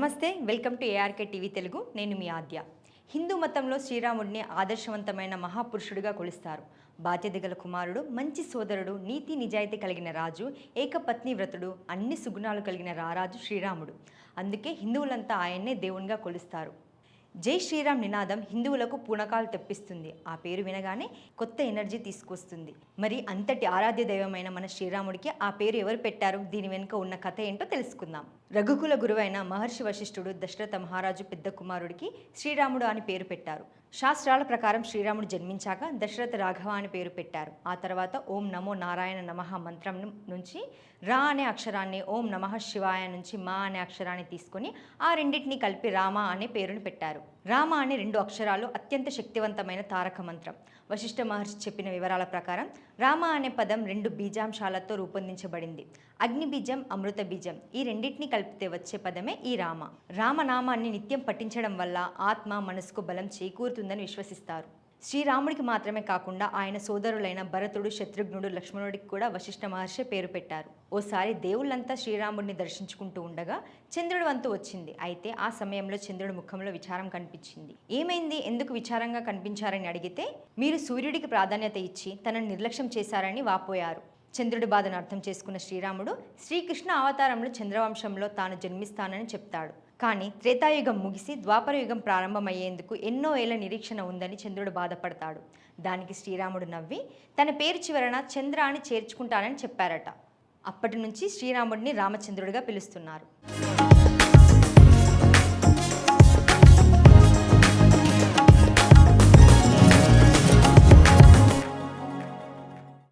నమస్తే welcome to ARK TV Telugu. నేను మీ ఆద్య. హిందూ మతంలో శ్రీరాముడిని ఆదర్శవంతమైన మహాపురుషుడిగా కొలుస్తారు. బాధ్యత గల కుమారుడు మంచి సోదరుడు నీతి నిజాయితీ కలిగిన రాజు ఏకపత్ని వ్రతుడు అన్ని సుగుణాలు కలిగిన రారాజు శ్రీరాముడు. అందుకే హిందువులంతా ఆయన్నే దేవునిగా కొలుస్తారు. జై శ్రీరామ్ నినాదం హిందువులకు పూనకాలు తెప్పిస్తుంది. ఆ పేరు వినగానే కొత్త ఎనర్జీ తీసుకొస్తుంది. మరి అంతటి ఆరాధ్య దైవమైన మన శ్రీరాముడికి ఆ పేరు ఎవరు పెట్టారు? దీని వెనుక ఉన్న కథ ఏంటో తెలుసుకుందాం. రఘుకుల గురువైన మహర్షి వశిష్ఠుడు దశరథ మహారాజు పెద్ద కుమారుడికి శ్రీరాముడు అని పేరు పెట్టారు. శాస్త్రాల ప్రకారం శ్రీరాముడు జన్మించాక దశరథ రాఘవ అని పేరు పెట్టారు. ఆ తర్వాత ఓం నమో నారాయణ నమః మంత్రం నుంచి రా అనే అక్షరాన్ని ఓం నమః శివాయ నుంచి మా అనే అక్షరాన్ని తీసుకొని ఆ రెండింటిని కలిపి రామ అనే పేరును పెట్టారు. రామ అనే రెండు అక్షరాలు అత్యంత శక్తివంతమైన తారక మంత్రం. వశిష్ఠ మహర్షి చెప్పిన వివరాల ప్రకారం రామ అనే పదం రెండు బీజాంశాలతో రూపొందించబడింది. అగ్ని బీజం అమృత బీజం ఈ రెండింటిని కలిపితే వచ్చే పదమే ఈ రామ. రామనామాన్ని నిత్యం పఠించడం వల్ల ఆత్మ మనసుకు బలం చేకూరుతుందని విశ్వసిస్తారు. శ్రీరాముడికి మాత్రమే కాకుండా ఆయన సోదరులైన భరతుడు శత్రుఘ్నుడు లక్ష్మణుడికి కూడా వశిష్ఠ మహర్షి పేరు పెట్టారు. ఓసారి దేవుళ్ళంతా శ్రీరాముడిని దర్శించుకుంటూ ఉండగా చంద్రుడు వంతు వచ్చింది. అయితే ఆ సమయంలో చంద్రుడి ముఖంలో విచారం కనిపించింది. ఏమైంది? ఎందుకు విచారంగా కనిపించారని అడిగితే మీరు సూర్యుడికి ప్రాధాన్యత ఇచ్చి తనను నిర్లక్ష్యం చేశారని వాపోయారు. చంద్రుడి బాధను అర్థం చేసుకున్న శ్రీరాముడు శ్రీకృష్ణ అవతారంలో చంద్రవంశంలో తాను జన్మిస్తానని చెప్తాడు. కానీ త్రేతాయుగం ముగిసి ద్వాపర యుగం ప్రారంభమయ్యేందుకు ఎన్నో ఏళ్ళ నిరీక్షణ ఉందని చంద్రుడు బాధపడతాడు. దానికి శ్రీరాముడు నవ్వి తన పేరు చివరన చంద్ర అని చేర్చుకుంటానని చెప్పారట. అప్పటి నుంచి శ్రీరాముడిని రామచంద్రుడిగా పిలుస్తున్నారు.